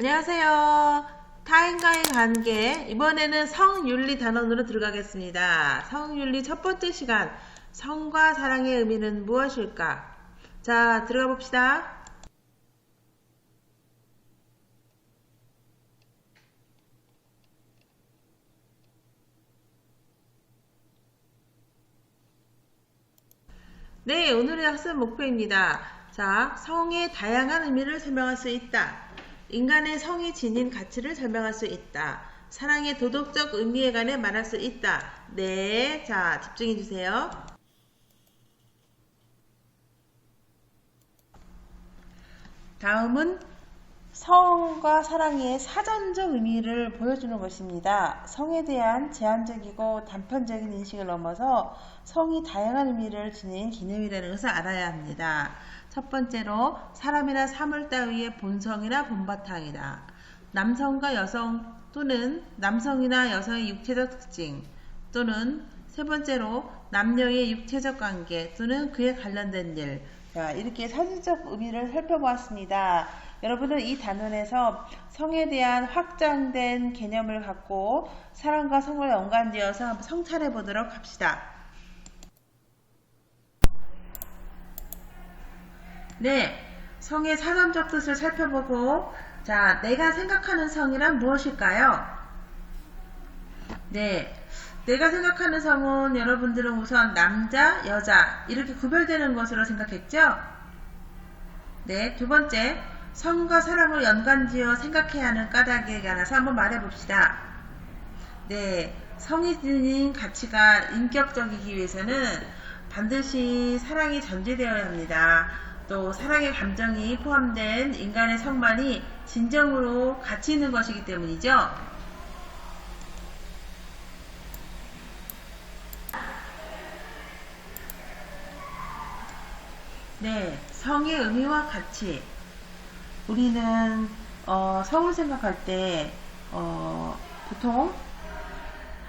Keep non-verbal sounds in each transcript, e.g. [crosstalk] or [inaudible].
안녕하세요. 타인과의 관계. 이번에는 성윤리 단원으로 들어가겠습니다. 성윤리 첫 번째 시간. 성과 사랑의 의미는 무엇일까? 자, 들어가 봅시다. 네, 오늘의 학습 목표입니다. 자, 성의 다양한 의미를 설명할 수 있다. 인간의 성이 지닌 가치를 설명할 수 있다. 사랑의 도덕적 의미에 관해 말할 수 있다. 네, 자, 집중해 주세요. 다음은 성과 사랑의 사전적 의미를 보여주는 것입니다. 성에 대한 제한적이고 단편적인 인식을 넘어서 성이 다양한 의미를 지닌 개념이라는 것을 알아야 합니다. 첫 번째로 사람이나 사물 따위의 본성이나 본바탕이다. 남성과 여성 또는 남성이나 여성의 육체적 특징 또는 세 번째로 남녀의 육체적 관계 또는 그에 관련된 일. 자, 이렇게 사전적 의미를 살펴보았습니다. 여러분은 이 단원에서 성에 대한 확장된 개념을 갖고 사랑과 성을 연관지어서 성찰해 보도록 합시다. 네, 성의 사전적 뜻을 살펴보고 자, 내가 생각하는 성이란 무엇일까요? 네, 내가 생각하는 성은 여러분들은 우선 남자, 여자 이렇게 구별되는 것으로 생각했죠? 네, 두 번째, 성과 사랑을 연관지어 생각해야 하는 까닭에 관해서 한번 말해봅시다. 네, 성이 지닌 가치가 인격적이기 위해서는 반드시 사랑이 전제되어야 합니다. 또 사랑의 감정이 포함된 인간의 성만이 진정으로 가치 있는 것이기 때문이죠. 네, 성의 의미와 가치. 우리는 어, 성을 생각할 때 어, 보통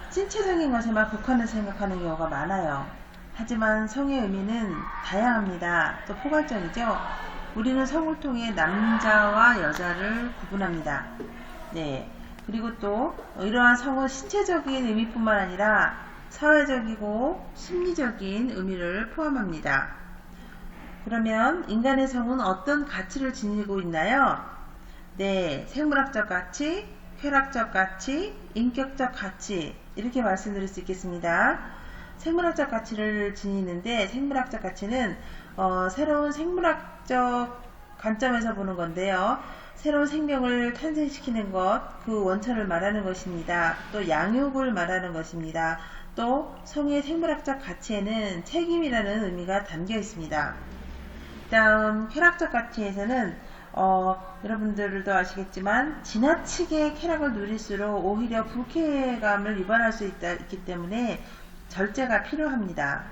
신체적인 것에만 국한해서 생각하는 경우가 많아요. 하지만 성의 의미는 다양합니다. 또 포괄적이죠. 우리는 성을 통해 남자와 여자를 구분합니다. 네. 그리고 또 이러한 성은 신체적인 의미뿐만 아니라 사회적이고 심리적인 의미를 포함합니다. 그러면 인간의 성은 어떤 가치를 지니고 있나요? 네, 생물학적 가치, 쾌락적 가치, 인격적 가치 이렇게 말씀드릴 수 있겠습니다. 생물학적 가치를 지니는데 생물학적 가치는 어, 새로운 생물학적 관점에서 보는 건데요. 새로운 생명을 탄생시키는 것, 그 원천을 말하는 것입니다. 또 양육을 말하는 것입니다. 또 성의 생물학적 가치에는 책임이라는 의미가 담겨 있습니다. 다음 쾌락적 가치에서는 어, 여러분들도 아시겠지만 지나치게 쾌락을 누릴수록 오히려 불쾌감을 유발할 수 있다, 있기 때문에 절제가 필요합니다.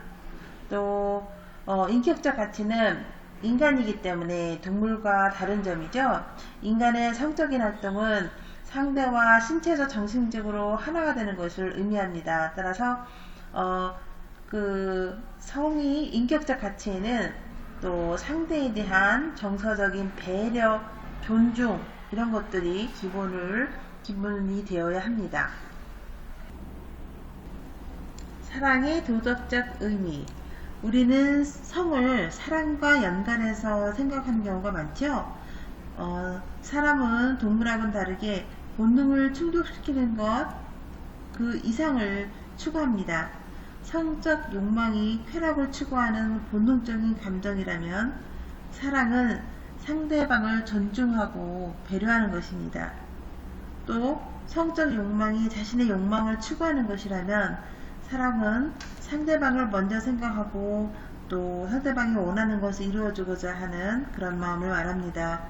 또 어, 인격적 가치는 인간이기 때문에 동물과 다른 점이죠. 인간의 성적인 활동은 상대와 신체적 정신적으로 하나가 되는 것을 의미합니다. 따라서 어, 그 성이 인격적 가치에는 또 상대에 대한 정서적인 배려, 존중 이런 것들이 기본을 기본이 되어야 합니다. 사랑의 도덕적 의미. 우리는 성을 사랑과 연관해서 생각하는 경우가 많죠. 어, 사람은 동물하고는 다르게 본능을 충족시키는 것, 그 이상을 추구합니다. 성적 욕망이 쾌락을 추구하는 본능적인 감정이라면 사랑은 상대방을 존중하고 배려하는 것입니다. 또 성적 욕망이 자신의 욕망을 추구하는 것이라면 사랑은 상대방을 먼저 생각하고 또 상대방이 원하는 것을 이루어주고자 하는 그런 마음을 말합니다.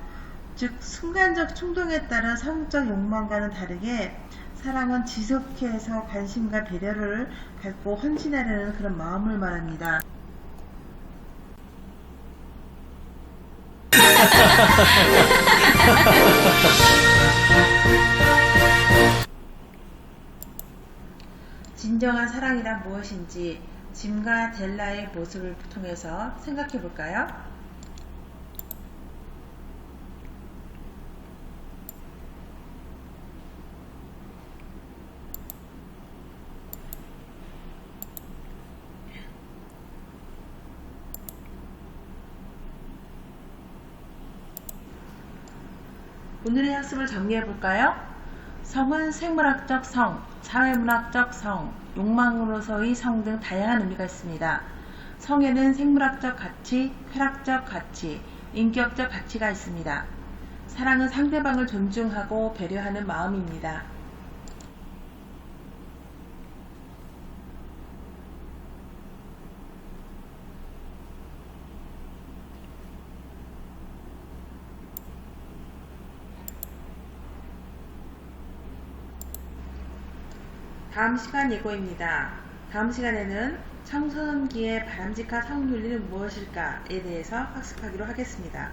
즉 순간적 충동에 따른 성적 욕망과는 다르게 사랑은 지속해서 관심과 배려를 갖고 헌신하려는 그런 마음을 말합니다. [laughs] 진정한 사랑이란 무엇인지 짐과 델라의 모습을 통해서 생각해 볼까요? 오늘의 학습을 정리해 볼까요? 성은 생물학적 성, 사회문학적 성, 욕망으로서의 성 등 다양한 의미가 있습니다. 성에는 생물학적 가치, 쾌락적 가치, 인격적 가치가 있습니다. 사랑은 상대방을 존중하고 배려하는 마음입니다. 다음 시간 예고입니다. 다음 시간에는 청소년기의 바람직한 성윤리는 무엇일까에 대해서 학습하기로 하겠습니다.